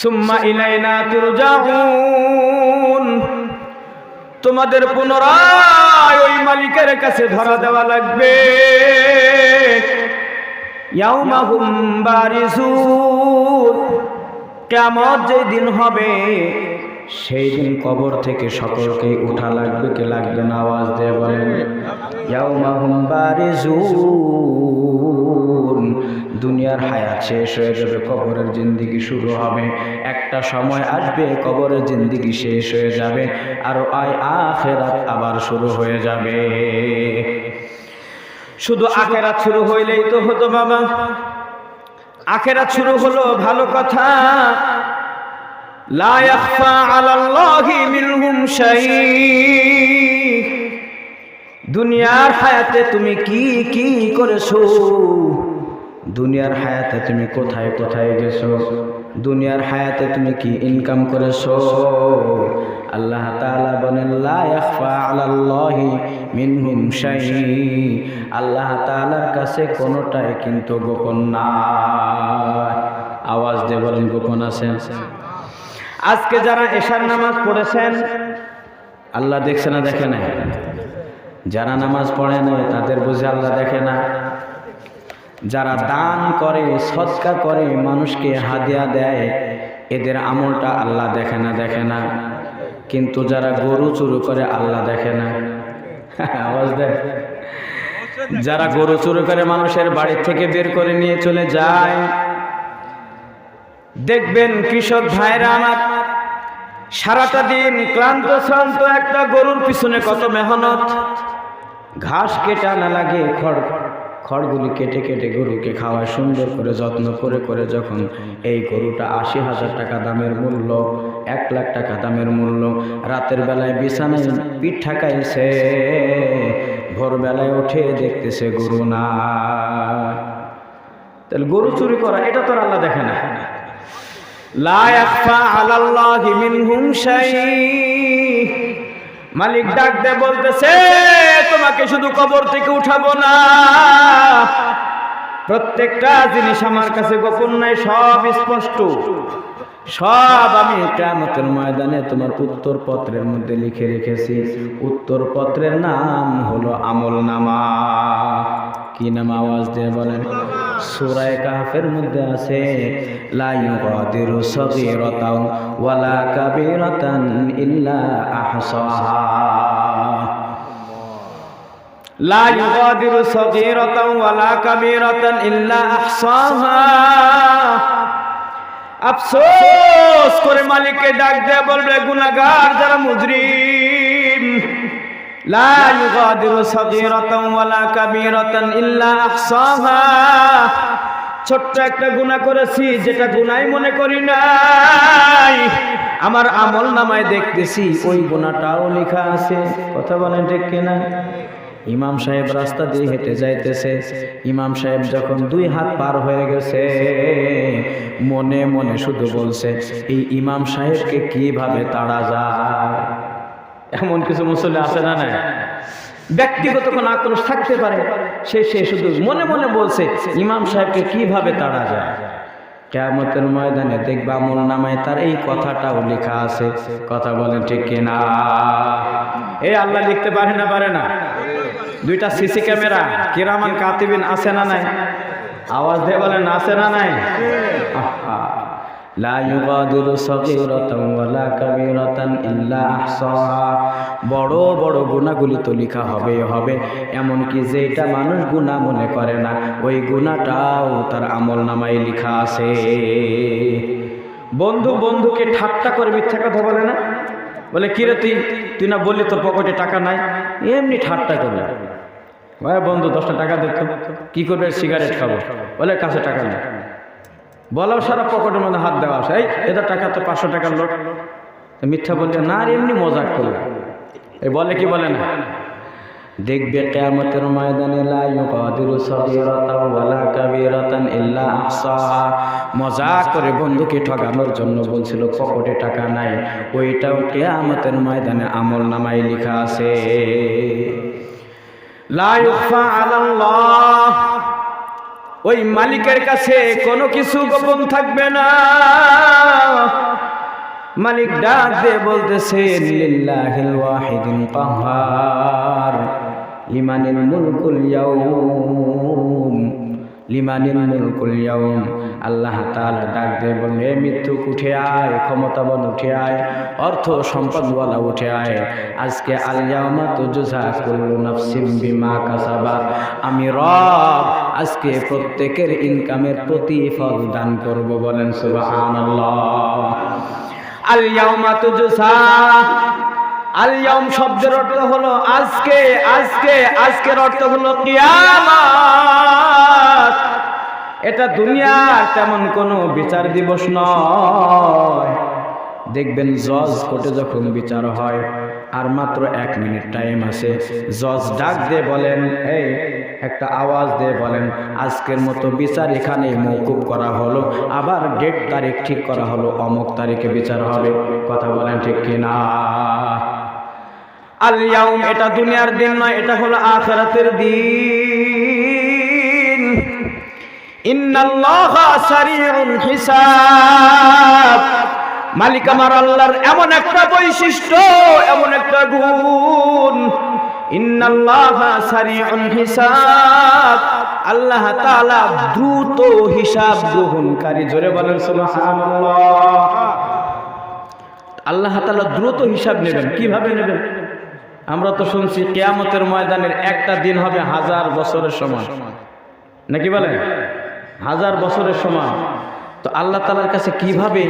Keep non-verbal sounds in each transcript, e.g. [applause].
সুম্মা ইলাইনা তুরজাউন। তোমাদের পুনরায় ওই মালিকের কাছে ধরা দেওয়া লাগবে। ইয়াউমাহুম বারিসুন কেমন যে দিন হবে, সেই দিন কবর থেকে সকলকে উঠা লাগবে। কে লাগবে না? আওয়াজ দিয়ে বলেন। ইয়াউমাহুম বারিসুন দুনিয়ার হায়াত শেষ হয়ে যাবে, কবরের জিন্দিগি শুরু হবে। একটা সময় আসবে, কবরের জিন্দিগি শেষ হয়ে যাবে, আর আয় আখেরাত আবার শুরু হয়ে যাবে। শুধু আখেরাত শুরু হইলেই তো হতো বাবা। আখেরাত শুরু হলো ভালো কথা। লা দুনিয়ার হায়াতে তুমি কি কি করেছ? দুনিয়ার হায়াতে তুমি কোথায় কোথায় গেছো? দুনিয়ার হায়াতে তুমি কি ইনকাম করেছ? আল্লাহ তাআলা বলেন, লা ইয়াখফা আলাল্লাহি মিনহুম শাই আল্লাহ তাআলার কাছে কোনোটাই কিন্তু গোপন না আওয়াজ দিয়ে বলেন, গোপন আছে? আজকে যারা এশার নামাজ পড়েছেন, আল্লাহ দেখছে না, দেখে না যারা নামাজ পড়ে না তাদের বুঝে আল্লাহ দেখে না। যারা দান করে, সৎকা করে, মানুষকে হাদিয়া দেয়, এদের আমলটা আল্লাহ দেখে না দেখে না। কিন্তু যারা গরু চুরু করে, আল্লাহ দেখে না। [laughs] আওয়াজ দেয় যারা গরু চুরু করে, মানুষের বাড়ি থেকে বের করে নিয়ে চলে যায়। দেখবেন কৃষক ভাইরা আমার, সারাটা দিন ক্লান্ত, শ্রান্ত একটা গরুর পিছনে কত মেহনত। ঘাস কেটে আনা লাগে, খড় খড়গুলি কেটে কেটে গরুকে খাওয়ায়, সুন্দর করে যত্ন করে করে যখন এই গরুটা আশি হাজার টাকা দামের মূল্য, এক লাখ টাকা দামের মূল্য, রাতের বেলায় বিছানায় পিঠ ঠাকাইছে, ভোরবেলায় উঠে দেখতেছে গরু না তাহলে গরু চুরি করা, এটা তো আল্লাহ দেখে না। লা ইয়াখফা আলাল্লাহি মিনহুম মালিক ডাক দে বলতেছে, তোমাকে শুধু কবর থেকে উঠাবো না। প্রত্যেকটা জিনিস আমার কাছে গোপন নাই, সব স্পষ্ট। সব আমি কেমতের ময়দানে তোমার উত্তর পত্রের মধ্যে লিখে রেখেছি। উত্তর পত্রের নাম হলো আমল নামা। কি নাম আওয়াজ দিয়ে বলেন? সুরায় কাফের মধ্যে আছে, লা ইউগাদিরু সগীরাতাও ওয়ালা কাবীরাতান ইল্লা আহসাহা। লা ইউগাদিরু সগীরাতাও ওয়ালা কাবীরাতান ইল্লা আহসাহা। আফসোস করে মালিককে ডাক দেয়া বলবে, গুনাহগার যারা মুজরিম। লা ইউগাদিরু সাগীরাতান ওয়ালা কাবীরাতান ইল্লা আহসাহা। ছোট্ট একটা গুনাহ করেছি, যেটা গুনাই মনে করি নাই। আমার আমল নামায় দেখতেছি, ওই গুনাহটাও লেখা আছে। কথা বলেন ঠিক কিনা? ইমাম সাহেব রাস্তা দিয়ে হেঁটে যাইতেছে। ইমাম সাহেব যখন দুই হাত পার হয়ে গেছে, মনে মনে শুধু বলছে, এই ইমাম সাহেবকে কীভাবে তাড়া যায়? এমন কিছু মুসল্লি আছে না না ব্যক্তিগত কোনো আক্রোশ থাকতে পারে, সে সে শুধু মনে মনে বলছে, ইমাম সাহেবকে কীভাবে তাড়া যায়? কেয়ামতের ময়দানে দেখবা আমল নামায় তার এই কথাটাও লেখা আছে। কথা বলেন ঠিক কিনা? এই আল্লাহ লিখতে পারে না পারে না? দুইটা সিসি ক্যামেরা, কিরামান কাতিবিন আছে না নাই? আওয়াজ দিয়ে বলেন, আছে না নাই? লা ইউগাদিরু সগীরাতান ওয়ালা কাবীরাতান ইল্লা আহসাহা। বড় বড় গুনাহগুলি তো লেখা হবে হবে, এমনকি যেটা মানুষ গুনাহ মনে করে না, ওই গুনাহটাও তার আমল নামায় লেখা আছে। বন্ধু বন্ধুকে ঠাট্টা করে মিথ্যা কথা বলে না? বলে, কিরে তুই? তুই না বললি তোর পকেটে টাকা নাই? এমনি ঠাট্টা ওই বন্ধু, দশটা টাকা দেখতো কি করবে? সিগারেট খাব। বলে, কাছে টাকা নেই। বলাও সারা পকেটের মধ্যে হাত দেওয়া আছে। এই এদের টাকা তো পাঁচশো টাকার লোক। মিথ্যা বললে না, আর এমনি মজাক করবে এই বলে কি বলে না? দেখবে কেয়ামতের ময়দানে মজাক করে বন্ধুকে ঠকানোর জন্য বলছিল, পকেটে টাকা নাই। ওইটাও কেয়ামতের ময়দানে আমল নামায় লেখা আছে। লা ইউখফা আলাল্লাহ। ওই মালিকের কাছে কোনো কিছু গোপন থাকবে না। মালিক ডাক দিয়ে বলতেছেন লিল্লাহিল ওয়াহিদিল কাহ্হার লিমানিল মুলকুল ইয়াউম, লিমানিল মুলকুল ইয়াউম। আল্লাহ তাআলা ডাক দিয়ে বললে মৃত্যু উঠে আয়, ক্ষমতাবান উঠে আয়, অর্থ সম্পদওয়ালা উঠে আয়। আজকে আল ইয়াউমা তুজজা কুল্লু নাফসিম বিমা কাসাবাত। আমি রব আজকে প্রত্যেকের ইনকামের প্রতিফল দান করব বলেন সুবহানাল্লাহ। আল ইয়াউমা তুজসা আল ইয়াউম শব্দের অর্থ হলো আজকে আজকে, আজকের অর্থ হলো কিয়ামত। এটা দুনিয়ার তেমন কোনো বিচার দিবস নয়। দেখবেন জজ কোর্টে যখন বিচার হয় আর মাত্র এক মিনিট টাইম আছে। জজ ডাক দিয়ে বলেন, এই, একটা আওয়াজ দিয়ে বলেন, আজকের মতো বিচার এখানে মৌকুব করা হলো। আবার ডেট তারিখ ঠিক করা হলো, অমুক তারিখে বিচার হবে। কথা বলেন ঠিক কিনা? আল ইয়াউম, এটা দুনিয়ার দিন নয়, এটা হলো আখিরাতের দিন। ইন্নাল্লাহা সারিউল হিসাব। মালিক আমার আল্লাহর এমন একটা বৈশিষ্ট্য, এমন একটা গুণ। আল্লাহ তাআলা দ্রুত হিসাব গ্রহণকারী। জোরে বলেন আল্লাহ তাআলা দ্রুত হিসাব নেবেন। কীভাবে নেবেন? আমরা তো শুনছি কেয়ামতের ময়দানের একটা দিন হবে হাজার বছরের সমান। নাকি বলে হাজার বছরের সমান। তো আল্লাহ তালার কাছে কীভাবে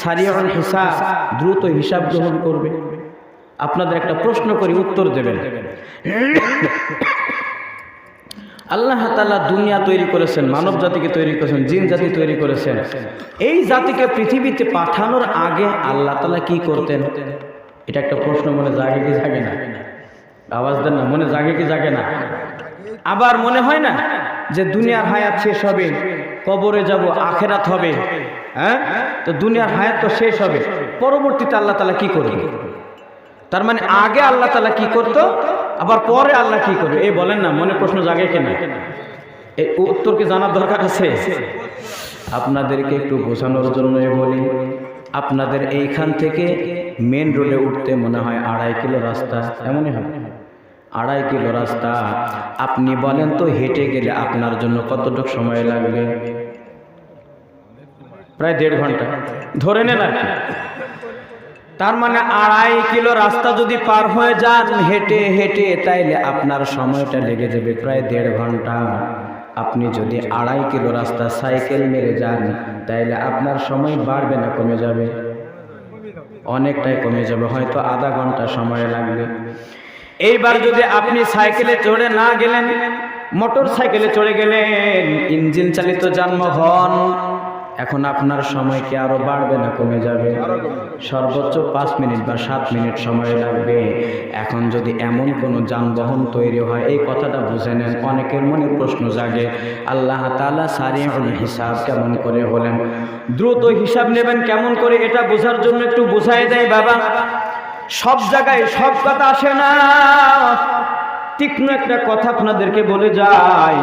সারিয়ান হিসাব দ্রুত হিসাব গ্রহণ করবে? আপনাদের একটা প্রশ্ন করি, উত্তর দেবেন। আল্লাহ তালা দুনিয়া তৈরি করেছেন, মানব জাতিকে তৈরি করেছেন, জিন জাতি তৈরি করেছেন। এই জাতিকে পৃথিবীতে পাঠানোর আগে আল্লাহ তালা কি করতেন? এটা একটা প্রশ্ন, মনে জাগে কি জাগে না? আওয়াজ দেন না, মনে জাগে কি জাগে না? আবার মনে হয় না যে দুনিয়ার হায়াত শেষ হবে? কবরে যাব আখেরাত হবে। হ্যাঁ? তো দুনিয়ার হায়াত তো শেষ হবে। পরবর্তীতে আল্লাহ তালা কি করবে? তার মানে আগে আল্লাহ তালা কি করতো? আবার পরে আল্লাহ কি করবে? এই বলেন না মনে প্রশ্ন জাগে কিনা এই উত্তর কি জানার দরকার আছে? আপনাদেরকে একটু বোঝানোর জন্য বলি আপনাদের এইখান থেকে মেন রোডে উঠতে মনে হয় আড়াই কিলো রাস্তা এমনই হয় আড়াই কিলো রাস্তা। আপনি বলেন তো হেঁটে গেলে আপনার জন্য কতটুকু সময় লাগবে? প্রায় দেড় ঘণ্টা। ধরে নেন আর তার মানে আড়াই কিলো রাস্তা যদি পার হয়ে যান হেঁটে হেঁটে, তাইলে আপনার সময়টা লেগে যাবে প্রায় দেড় ঘণ্টা। আপনি যদি আড়াই কিলো রাস্তা সাইকেল মেরে যান, তাইলে আপনার সময় বাড়বে না, কমে যাবে। অনেকটাই কমে যাবে, হয়তো আধা ঘণ্টা সময় লাগবে। এইবার যদি আপনি সাইকেলে চড়ে না গেলেন, মোটর সাইকেলে চড়ে গেলেন, ইঞ্জিন চালিত যানবাহন, এখন আপনার সময় কি আরও বাড়বে না কমে যাবে? সর্বোচ্চ পাঁচ মিনিট বা সাত মিনিট সময় লাগবে। এখন যদি এমন কোনো যানবাহন তৈরি হয়, এই কথাটা বুঝে নেন। অনেকের মনে প্রশ্ন জাগে, আল্লাহ তালা সারি হিসাব কেমন করে হলেন? দ্রুত হিসাব নেবেন কেমন করে, এটা বোঝার জন্য একটু বোঝাই দেয় বাবা। সব জায়গায় সব কথা আসে না। তীক্ষ্ণ একটা কথা আপনাদেরকে বলে যায়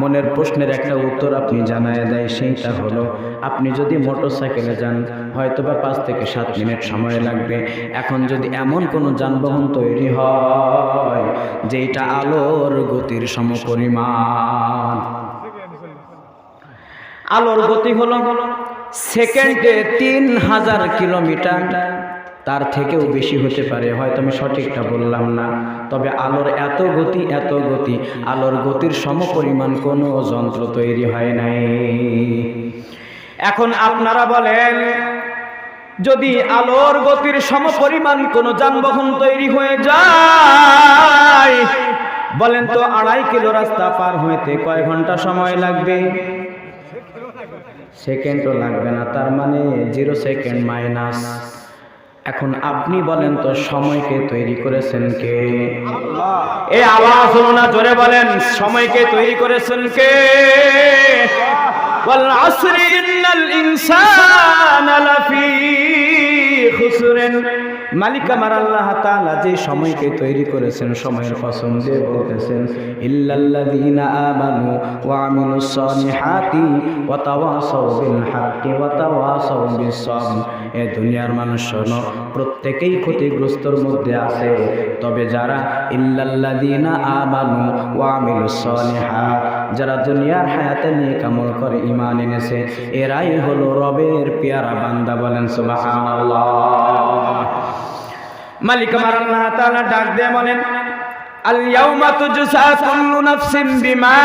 মনের প্রশ্নের একটা উত্তর আপনি জানায় দেয়, সেইটা হলো, আপনি যদি মোটর সাইকেলে যান হয়তো বা পাঁচ থেকে সাত মিনিট সময় লাগবে। এখন যদি এমন কোনো যানবাহন তৈরি হয় যেটা আলোর গতির সমপরিমাণ। আলোর গতি হলো সেকেন্ডে তিন হাজার কিলোমিটার। তার থেকেও বেশি হতে পারে। হয়তো আমি সঠিকটা বললাম না। তবে আলোর এত গতি এত গতি, আলোর গতির সমপরিমাণ কোনো যন্ত্র তৈরি হয় নাই। এখন আপনারা বলেন, যদি আলোর গতির সমপরিমাণ কোনো যানবাহন তৈরি হয়ে যায়, বলেন তো আড়াই কিলো রাস্তা পার হইতে কয় ঘণ্টা সময় লাগবে? সেকেন্ডও লাগবে না, তার মানে জিরো সেকেন্ড মাইনাস। এখন আপনি বলেন তো সময়কে তৈরি করেছেন কে? এই আওয়াজ হলো না জোরে বলেন সময়কে তৈরি করেছেন কে? ওয়াল আসরি মালিক আমার আল্লাহ তাআলা যে সময়কে তৈরি করেছেন, সময়ের কসম দিয়ে বলতেছেন, ইল্লাল্লাযীনা আমানু ওয়া আমিলুস সালিহাতি ওয়া তাওয়াসাউ বিল হাক্কি ওয়া তাওয়াসাউ বিস সাবর এ দুনিয়ার মানুষ শোনো, প্রত্যেকেই ক্ষতিগ্রস্তর মধ্যে আছে, তবে যারা, ইল্লাল্লাযীনা আমানু ওয়া আমিলুস সালিহাত যারা দুনিয়ার হায়াতে নিয়ে কামল করে ইমান এনেছে, এরাই হলো রবের পেয়ারা বান্দা বলেন সুবহানাল্লাহ। মালিক আল্লাহ ডাক দিয়ে বলেন বিমা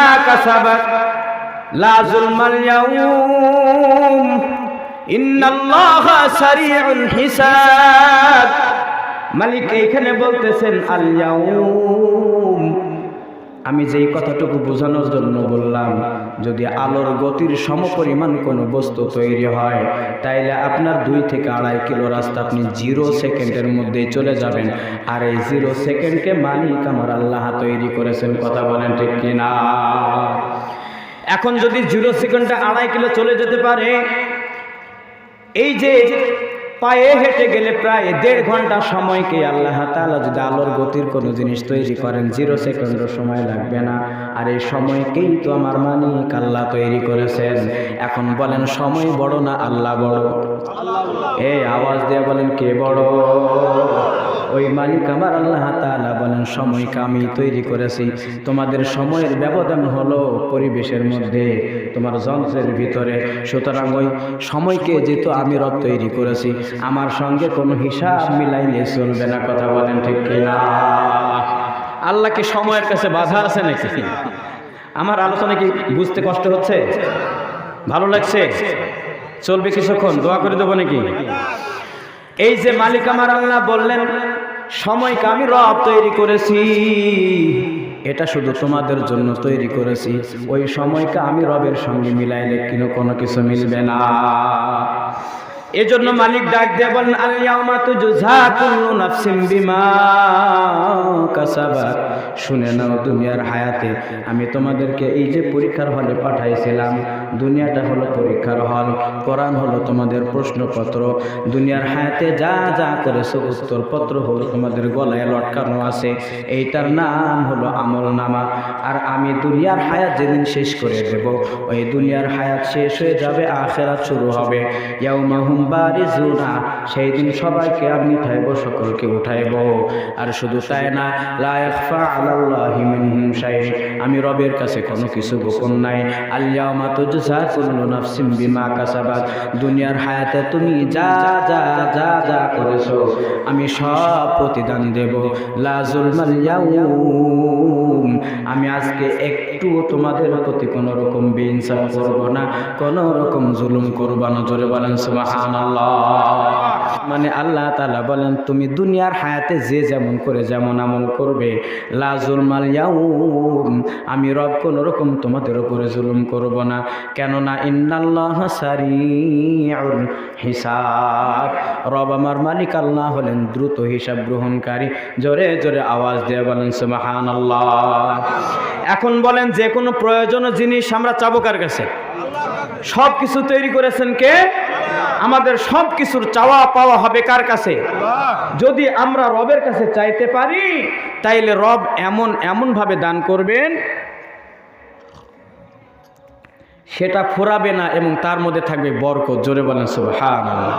মালিক এইখানে বলতেছেন আল ইয়াউম আমি যেই কথাটুকু বোঝানোর জন্য বললাম, যদি আলোর গতির সমপরিমাণ কোনো বস্তু তৈরি হয়, তাইলে আপনার দুই থেকে আড়াই কিলো রাস্তা আপনি জিরো সেকেন্ডের মধ্যেই চলে যাবেন। আর এই জিরো সেকেন্ডকে মালিক আমার আল্লাহ তৈরি করেছেন, কথা বলেন ঠিক কিনা? এখন যদি জিরো সেকেন্ডে আড়াই কিলো চলে যেতে পারে, এই যে পায়ে হেঁটে গেলে প্রায় দেড় ঘণ্টা সময়কে আল্লাহ তালা যদি আলোর গতির কোনো জিনিস তৈরি করেন, জিরো সেকেন্ডও সময় লাগবে না। আর এই সময়কেই তো আমার মানি আল্লাহ তৈরি করেছেন। এখন বলেন, সময় বড় না আল্লাহ বড়? এই আওয়াজ দিয়ে বলেন, কে বড়? ওই মালিক আমার আল্লাহ তাআলা বলেন, সময়কে আমি তৈরি করেছি। তোমাদের সময়ের ব্যবধান হলো পরিবেশের মধ্যে, তোমার যন্ত্রের ভিতরে। সুতরাং ওই সময়কে যেহেতু আমি রব তৈরি করেছি, আমার সঙ্গে কোনো হিসাব মিলাইলে চলবে না। কথা বলেন ঠিক কিনা? আল্লাহ কি সময়ের কাছে বাধা আছে নাকি? আমার আলোচনা কি বুঝতে কষ্ট হচ্ছে? ভালো লাগছে? চলবে কিছুক্ষণ, দোয়া করে দেবো নাকি? এই যে মালিক আমার আল্লাহ বললেন সময়কে আমি রব তৈরি করেছি। এটা শুধু তোমাদের জন্য তৈরি করেছি। ওই সময়কে আমি রবের সঙ্গে মিলাইলে কিনো কোনো কিছু মিলবে না। এজন্য মালিক ডাক দিয়ে বলেন আলিয়াউমা তুজা কুল্লু নাফসিম বিমা কাসাবাত। শুনে নাও দুনিয়ার হায়াতে আমি তোমাদেরকে এই যে পরীক্ষার হলে পাঠাইছিলাম দুনিয়াটা হলো পরীক্ষার হল কোরআন হলো তোমাদের প্রশ্নপত্র দুনিয়ার হায়াতে যা যা করেছ উত্তরপত্র হলো তোমাদের গলায় লটকানো আছে এইটার নাম হলো আমল নামা আর আমি দুনিয়ার হায়াত যেদিন শেষ করে দেব ওই দুনিয়ার হায়াত শেষ হয়ে যাবে আখেরাত শুরু হবে। ইয়াউমাহুম বারিজুনা সেই দিন সবাইকে আমি উঠাইব সকলকে উঠাইব। আর শুধু তাই না, লা ইয়াখফা আলাল্লাহি মিনহুম শাই আমি রবের কাছে কোনো কিছু গোপন নাই। আল্লাহুম্মা তুজজা কুল্লু নাফসিম বিমা কাসাবাত, দুনিয়ার হায়াতে তুমি যা যা যা যা করেছ, আমি সব প্রতিদান দেব। লা যুলমাল ইয়াউম, আমি আজকে একটুও তোমাদের প্রতি কোনো রকম বেইনসাফ করব না, কোনো রকম জুলুম করব না। জোরে বলেন সুবহানাল্লাহ। মানে আল্লাহ তাআলা বলেন, তুমি দুনিয়ার হায়াতে যে যেমন করে যেমন আমল করবে, লা জুলমাল ইয়াউম, আমি রব কোনো রকম তোমাদের উপরে জুলুম করব না। কেননা ইন্নাল্লাহ সারিউল হিসাব। রব আমার মালিক আল্লাহ হলেন দ্রুত হিসাব গ্রহণকারী। জোরে জোরে আওয়াজ দিয়ে বলেন, সুবহানাল্লাহ। এখন বলেন, যে কোনো প্রয়োজনীয় জিনিস আমরা চাবো কার কাছে? সব কিছু তৈরি করেছেন কে? আমাদের সব কিছুর চাওয়া পাওয়া হবে কার কাছে? যদি আমরা রবের কাছে চাইতে পারি তাইলে রব এমন এমনভাবে দান করবেন সেটা ফোরাবে না এবং তার মধ্যে থাকবে বরকত। জোরে বলেন সুবহানাল্লাহ।